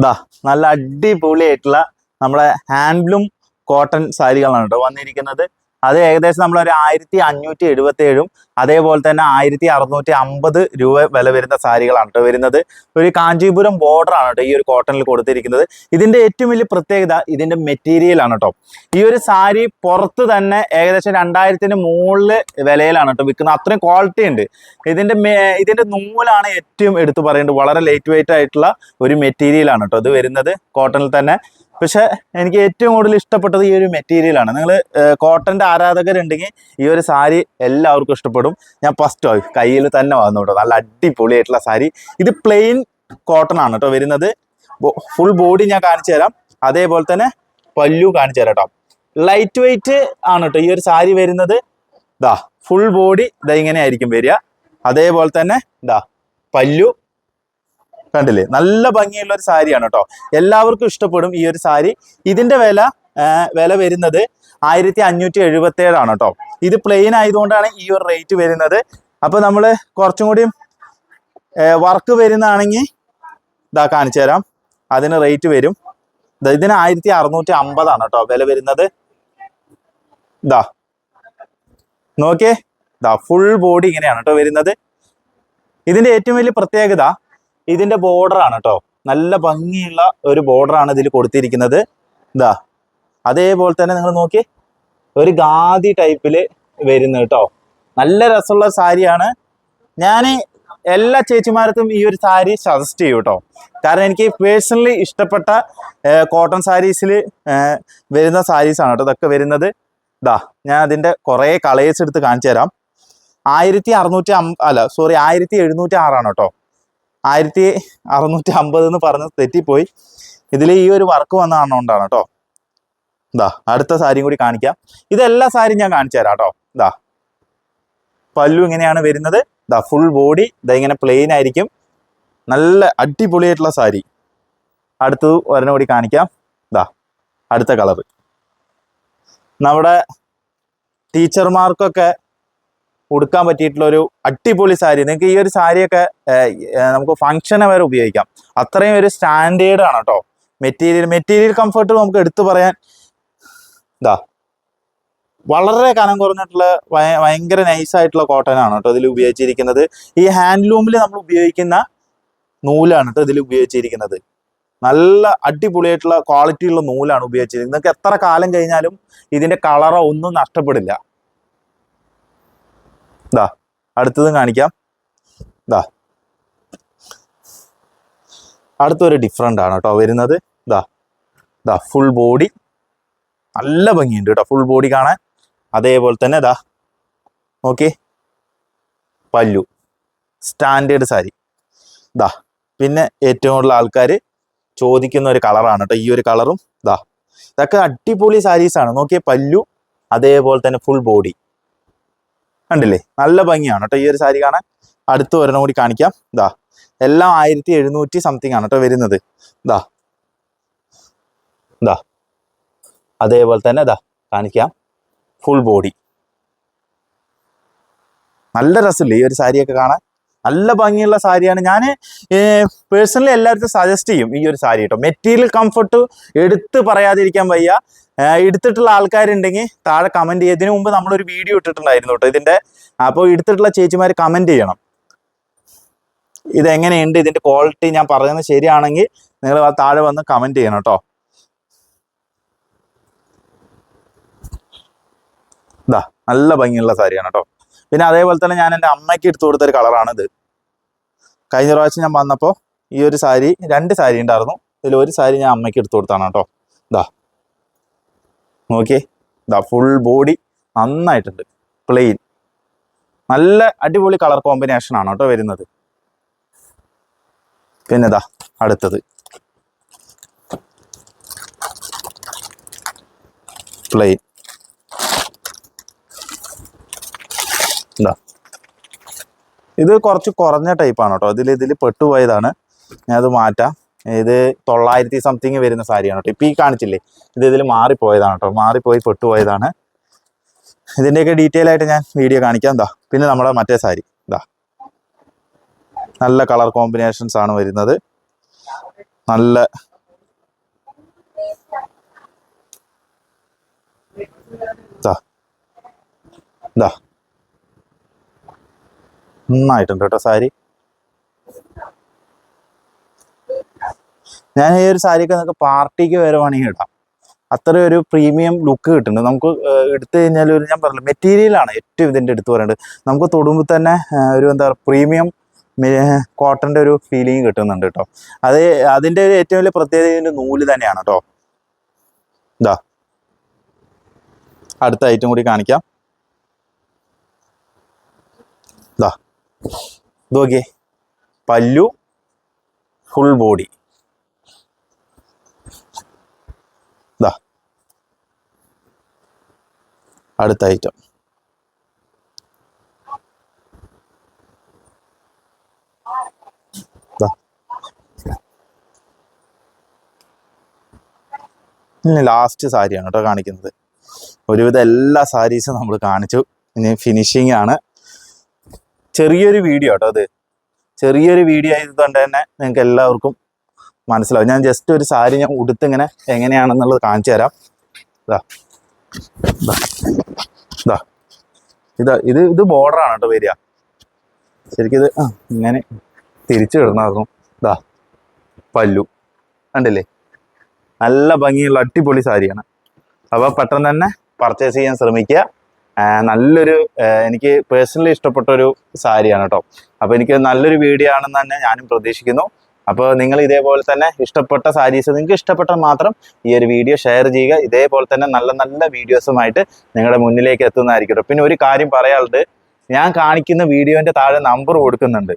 ഇതാ നല്ല അടിപൊളിയായിട്ടുള്ള നമ്മുടെ ഹാൻഡ്ലൂം കോട്ടൺ സാരികളാണ് കേട്ടോ വന്നിരിക്കുന്നത്. അത് ഏകദേശം നമ്മൾ ഒരു ആയിരത്തി അഞ്ഞൂറ്റി എഴുപത്തി ഏഴും അതേപോലെ തന്നെ ആയിരത്തി അറുന്നൂറ്റി അമ്പത് രൂപ വില വരുന്ന സാരികളാണ് കേട്ടോ വരുന്നത്. ഒരു കാഞ്ചീപുരം ബോർഡറാണ് കേട്ടോ ഈ ഒരു കോട്ടണിൽ കൊടുത്തിരിക്കുന്നത്. ഇതിന്റെ ഏറ്റവും വലിയ പ്രത്യേകത ഇതിന്റെ മെറ്റീരിയലാണ് കേട്ടോ. ഈ ഒരു സാരി പുറത്ത് തന്നെ ഏകദേശം രണ്ടായിരത്തിന് മുകളിൽ വിലയിലാണ് കേട്ടോ വിൽക്കുന്നത്. അത്രയും ക്വാളിറ്റി ഉണ്ട്. ഇതിന്റെ ഇതിന്റെ നൂലാണ് ഏറ്റവും എടുത്തു പറയേണ്ടത്. വളരെ ലൈറ്റ് വെയിറ്റ് ആയിട്ടുള്ള ഒരു മെറ്റീരിയലാണ് കേട്ടോ ഇത് വരുന്നത്. കോട്ടണിൽ തന്നെ പക്ഷെ എനിക്ക് ഏറ്റവും കൂടുതൽ ഇഷ്ടപ്പെട്ടത് ഈ ഒരു മെറ്റീരിയലാണ് നിങ്ങൾ കോട്ടന്റെ ആരാധകരുണ്ടെങ്കിൽ ഈ ഒരു സാരി എല്ലാവർക്കും ഇഷ്ടപ്പെടും. ഞാൻ ഫസ്റ്റ് ആയി കയ്യിൽ തന്നെ വന്നു കേട്ടോ നല്ല അടിപൊളിയായിട്ടുള്ള സാരി. ഇത് പ്ലെയിൻ കോട്ടൺ ആണ് കേട്ടോ വരുന്നത്. ഫുൾ ബോഡി ഞാൻ കാണിച്ചു തരാം. അതേപോലെ തന്നെ പല്ലു കാണിച്ചു തരാം കേട്ടോ ലൈറ്റ് വെയിറ്റ് ആണ് കേട്ടോ ഈ ഒരു സാരി വരുന്നത്. ദാ ഫുൾ ബോഡി ഇതാ ഇങ്ങനെ ആയിരിക്കും വരിക. അതേപോലെ തന്നെ ദാ പല്ലു കണ്ടില്ലേ? നല്ല ഭംഗിയുള്ള ഒരു സാരിയാണ് കേട്ടോ എല്ലാവർക്കും ഇഷ്ടപ്പെടും ഈ ഒരു സാരി. ഇതിന്റെ വില വില വരുന്നത് ആയിരത്തി അഞ്ഞൂറ്റി എഴുപത്തി ഏഴാണ് കേട്ടോ ഇത് പ്ലെയിൻ ആയതുകൊണ്ടാണ് ഈ ഒരു റേറ്റ് വരുന്നത്. അപ്പോൾ നമ്മൾ കുറച്ചും കൂടി വർക്ക് വരുന്നതാണെങ്കിൽ ഇതാ കാണിച്ചു തരാം. അതിന് റേറ്റ് വരും. ഇതിന് ആയിരത്തി അറുന്നൂറ്റി അമ്പതാണ് കേട്ടോ വില വരുന്നത്. ഇതാ നോക്കിയേ. ഇതാ ഫുൾ ബോഡി ഇങ്ങനെയാണ് കേട്ടോ വരുന്നത്. ഇതിന്റെ ഏറ്റവും വലിയ പ്രത്യേകത ഇതിന്റെ ബോർഡർ ആണ് കേട്ടോ നല്ല ഭംഗിയുള്ള ഒരു ബോർഡർ ആണ് ഇതിൽ കൊടുത്തിരിക്കുന്നത്. ഇതാ അതേപോലെ തന്നെ നിങ്ങൾ നോക്കി ഒരു ഗാദി ടൈപ്പിൽ വരുന്നത് കേട്ടോ നല്ല രസമുള്ള സാരിയാണ് ഞാൻ എല്ലാ ചേച്ചിമാർക്കും ഈ ഒരു സാരി സജസ്റ്റ് ചെയ്യും കേട്ടോ കാരണം എനിക്ക് പേഴ്സണലി ഇഷ്ടപ്പെട്ട കോട്ടൺ സാരീസിൽ വരുന്ന സാരീസാണ് കേട്ടോ ഇതൊക്കെ വരുന്നത്. ഇതാ ഞാൻ അതിന്റെ കുറേ കളേഴ്സ് എടുത്ത് കാണിച്ചു തരാം. ആയിരത്തി അറുന്നൂറ്റി അല്ല സോറി ആയിരത്തി എഴുന്നൂറ്റി ആറാണ് കേട്ടോ ആയിരത്തി അറുന്നൂറ്റി അമ്പത് എന്ന് പറഞ്ഞ് തെറ്റിപ്പോയി. ഇതിൽ ഈ ഒരു വർക്ക് വന്ന കൊണ്ടാണ് കേട്ടോ ഇതാ അടുത്ത സാരിയും കൂടി കാണിക്കാം. ഇതെല്ലാ സാരിയും ഞാൻ കാണിച്ചു തരാം കേട്ടോ ഇതാ പല്ലു ഇങ്ങനെയാണ് വരുന്നത്. ഇതാ ഫുൾ ബോഡി ഇതാ ഇങ്ങനെ പ്ലെയിൻ ആയിരിക്കും. നല്ല അടിപൊളിയായിട്ടുള്ള സാരി. അടുത്തത് ഒരെണ്ണം കൂടി കാണിക്കാം. ഇതാ അടുത്ത കളർ നമ്മുടെ ടീച്ചർമാർക്കൊക്കെ ഉടുക്കാൻ പറ്റിയിട്ടുള്ള ഒരു അടിപൊളി സാരി. നിങ്ങൾക്ക് ഈ ഒരു സാരിയൊക്കെ നമുക്ക് ഫംഗ്ഷന് വരെ ഉപയോഗിക്കാം. അത്രയും ഒരു സ്റ്റാൻഡേർഡ് ആണ് കേട്ടോ മെറ്റീരിയൽ മെറ്റീരിയൽ കംഫർട്ട് നമുക്ക് എടുത്തു പറയാൻ ഇതാ വളരെ കനം കുറഞ്ഞിട്ടുള്ള ഭയ- ഭയങ്കര നൈസ് ആയിട്ടുള്ള കോട്ടൺ ആണ് കേട്ടോ ഇതിൽ ഉപയോഗിച്ചിരിക്കുന്നത്. ഈ ഹാൻഡ്ലൂമിൽ നമ്മൾ ഉപയോഗിക്കുന്ന നൂലാണ് കേട്ടോ ഇതിൽ ഉപയോഗിച്ചിരിക്കുന്നത്. നല്ല അടിപൊളിയായിട്ടുള്ള ക്വാളിറ്റി ഉള്ള നൂലാണ് ഉപയോഗിച്ചിരിക്കുന്നത്. നിങ്ങൾക്ക് എത്ര കാലം കഴിഞ്ഞാലും ഇതിന്റെ കളറോ ഒന്നും നഷ്ടപ്പെടില്ല. ഇതാ അടുത്തതും കാണിക്കാം. ഇതാ അടുത്തൊരു ഡിഫറെന്റ് ആണ് കേട്ടോ വരുന്നത്. ഇതാ ഇതാ ഫുൾ ബോഡി നല്ല ഭംഗിയുണ്ട് കേട്ടോ ഫുൾ ബോഡി കാണാൻ. അതേപോലെ തന്നെ ഇതാ ഓക്കെ പല്ലു. സ്റ്റാൻഡേർഡ് സാരി. ഇതാ പിന്നെ ഏറ്റവും കൂടുതൽ ആൾക്കാർ ചോദിക്കുന്ന ഒരു കളറാണ് കേട്ടോ ഈ ഒരു കളറും ഇതാ ഇതൊക്കെ അടിപൊളി സാരീസാണ് നോക്കിയ നോക്കിയേ പല്ലു അതേപോലെ തന്നെ ഫുൾ ബോഡി കണ്ടില്ലേ? നല്ല ഭംഗിയാണ് കേട്ടോ ഈ ഒരു സാരി കാണാൻ. അടുത്ത് ഒരെണ്ണം കൂടി കാണിക്കാം. ഇതാ എല്ലാം ആയിരത്തി എഴുന്നൂറ്റി സംതിങ് ആണ് കേട്ടോ വരുന്നത്. ഇതാ ഇതാ അതേപോലെ തന്നെ ഇതാ കാണിക്കാം. ഫുൾ ബോഡി നല്ല രസമില്ലേ ഈ ഒരു സാരിയൊക്കെ കാണാൻ? നല്ല ഭംഗിയുള്ള സാരിയാണ്. ഞാൻ പേഴ്സണലി എല്ലാവർക്കും സജസ്റ്റ് ചെയ്യും ഈ ഒരു സാരി കേട്ടോ. മെറ്റീരിയൽ കംഫർട്ട് എടുത്ത് പറയാതിരിക്കാൻ വയ്യ. എടുത്തിട്ടുള്ള ആൾക്കാരുണ്ടെങ്കിൽ താഴെ കമന്റ് ചെയ്യുക. ഇതിനു മുമ്പ് നമ്മളൊരു വീഡിയോ ഇട്ടിട്ടുണ്ടായിരുന്നു കേട്ടോ ഇതിന്റെ അപ്പോൾ എടുത്തിട്ടുള്ള ചേച്ചിമാർ കമന്റ് ചെയ്യണം. ഇതെങ്ങനെയുണ്ട്? ഇതിന്റെ ക്വാളിറ്റി ഞാൻ പറയുന്നത് ശരിയാണെങ്കിൽ നിങ്ങൾ താഴെ വന്ന് കമന്റ് ചെയ്യണം കേട്ടോ. ഇതാ നല്ല ഭംഗിയുള്ള സാരിയാണ് കേട്ടോ. പിന്നെ അതേപോലെ തന്നെ ഞാൻ എന്റെ അമ്മയ്ക്ക് എടുത്തു കൊടുത്തൊരു കളറാണ് ഇത് കഴിഞ്ഞ പ്രാവശ്യം ഞാൻ വന്നപ്പോൾ ഈ ഒരു സാരി രണ്ട് സാരി ഉണ്ടായിരുന്നു. ഇതിൽ ഒരു സാരി ഞാൻ അമ്മയ്ക്ക് എടുത്തു കൊടുത്താണ് കേട്ടോ. ഇതാ നോക്കിയേ. ഇതാ ഫുൾ ബോഡി നന്നായിട്ടുണ്ട്. പ്ലെയിൻ നല്ല അടിപൊളി കളർ കോമ്പിനേഷൻ ആണ് കേട്ടോ വരുന്നത്. പിന്നെ ഇതാ അടുത്തത്. പ്ലെയിൻ എന്താ ഇത് കുറച്ച് കുറഞ്ഞ ടൈപ്പാണ് കേട്ടോ. ഇതിൽ ഇതിൽ പെട്ടുപോയതാണ്. ഞാൻ അത് മാറ്റാം. ഇത് തൊള്ളായിരത്തി സംതിങ് വരുന്ന സാരിയാണ് കേട്ടോ. ഇപ്പം ഈ കാണിച്ചില്ലേ? ഇത് ഇതിൽ മാറിപ്പോയതാണ് കേട്ടോ. മാറിപ്പോയി പെട്ടുപോയതാണ്. ഇതിന്റെയൊക്കെ ഡീറ്റെയിൽ ആയിട്ട് ഞാൻ വീഡിയോ കാണിക്കാം. എന്താ പിന്നെ നമ്മുടെ മറ്റേ സാരി. ഇതാ നല്ല കളർ കോമ്പിനേഷൻസ് ആണ് വരുന്നത്. നല്ല ഇതാ ഇതാ നന്നായിട്ടുണ്ട് കേട്ടോ സാരി. ഞാൻ ഈ ഒരു സാരിയൊക്കെ നമുക്ക് പാർട്ടിക്ക് വരുവാണെങ്കിൽ ഇടാം. അത്ര ഒരു പ്രീമിയം ലുക്ക് കിട്ടുന്നുണ്ട്. നമുക്ക് എടുത്തു കഴിഞ്ഞാൽ ഒരു ഞാൻ പറഞ്ഞില്ല മെറ്റീരിയലാണ് ഏറ്റവും ഇതിന്റെ എടുത്തു പറയേണ്ടത്. നമുക്ക് തൊടുമ്പോൾ തന്നെ ഒരു എന്താ പറയുക പ്രീമിയം കോട്ടന്റെ ഒരു ഫീലിംഗ് കിട്ടുന്നുണ്ട് കേട്ടോ. അത് അതിന്റെ ഒരു ഏറ്റവും വലിയ പ്രത്യേകത ഇതിന്റെ നൂൽ തന്നെയാണ് കേട്ടോ. ഇതാ അടുത്ത ഐറ്റം കൂടി കാണിക്കാം. നോക്കിയേ പല്ലു ഫുൾ ബോഡി അടുത്ത ഐറ്റം ലാസ്റ്റ് സാരിയാണ് കേട്ടോ കാണിക്കുന്നത്. ഒരുവിധം എല്ലാ സാരീസും നമ്മൾ കാണിച്ചു. ഇനി ഫിനിഷിംഗ് ആണ്. ചെറിയൊരു വീഡിയോ കേട്ടോ അത്. ചെറിയൊരു വീഡിയോ ആയതുകൊണ്ട് തന്നെ നിങ്ങൾക്ക് എല്ലാവർക്കും മനസ്സിലാവും. ഞാൻ ജസ്റ്റ് ഒരു സാരി ഞാൻ ഉടുത്തിങ്ങനെ എങ്ങനെയാണെന്നുള്ളത് കാണിച്ചു തരാം. ഇതാ ഇതാ ഇതാ ഇതാ ഇത് ബോർഡറാണ് കേട്ടോ വരിക. ശരിക്കും ഇത് ഇങ്ങനെ തിരിച്ചു കിടന്നായിരുന്നു. ഇതാ പല്ലു. കണ്ടില്ലേ? നല്ല ഭംഗിയുള്ള അടിപൊളി സാരിയാണ്. അപ്പോൾ പെട്ടെന്ന് തന്നെ പർച്ചേസ് ചെയ്യാൻ ശ്രമിക്കുക. നല്ലൊരു എനിക്ക് പേഴ്സണലി ഇഷ്ടപ്പെട്ട ഒരു സാരിയാണ് കേട്ടോ അപ്പോൾ എനിക്ക് നല്ലൊരു വീഡിയോ ആണെന്ന് തന്നെ ഞാനും പ്രതീക്ഷിക്കുന്നു. അപ്പോൾ നിങ്ങൾ ഇതേപോലെ തന്നെ ഇഷ്ടപ്പെട്ട സാരീസ് നിങ്ങൾക്ക് ഇഷ്ടപ്പെട്ട മാത്രം ഈ ഒരു വീഡിയോ ഷെയർ ചെയ്യുക. ഇതേപോലെ തന്നെ നല്ല നല്ല വീഡിയോസുമായിട്ട് നിങ്ങളുടെ മുന്നിലേക്ക് എത്തുന്നതായിരിക്കും പിന്നെ ഒരു കാര്യം പറയാനുള്ളത് ഞാൻ കാണിക്കുന്ന വീഡിയോന്റെ താഴെ നമ്പർ കൊടുക്കുന്നുണ്ട്.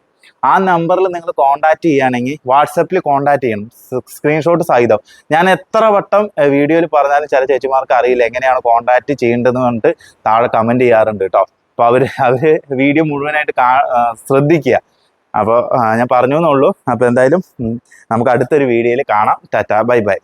ആ നമ്പറിൽ നിങ്ങൾ കോൺടാക്ട് ചെയ്യുകയാണെങ്കിൽ വാട്സപ്പിൽ കോൺടാക്ട് ചെയ്യണം. സ്ക്രീൻഷോട്ട് സഹിതം. ഞാൻ എത്ര വട്ടം വീഡിയോയിൽ പറഞ്ഞാലും ചില ചേച്ചിമാർക്ക് അറിയില്ല എങ്ങനെയാണ് കോൺടാക്ട് ചെയ്യേണ്ടതെന്ന് പറഞ്ഞിട്ട് താഴെ കമന്റ് ചെയ്യാറുണ്ട് കേട്ടോ അപ്പോൾ അവർ അവർ വീഡിയോ മുഴുവനായിട്ട് കാ ശ്രദ്ധിക്കുക. അപ്പോൾ ഞാൻ പറഞ്ഞു എന്നുള്ളൂ അപ്പോൾ എന്തായാലും നമുക്ക് അടുത്തൊരു വീഡിയോയിൽ കാണാം. Tata bye bye.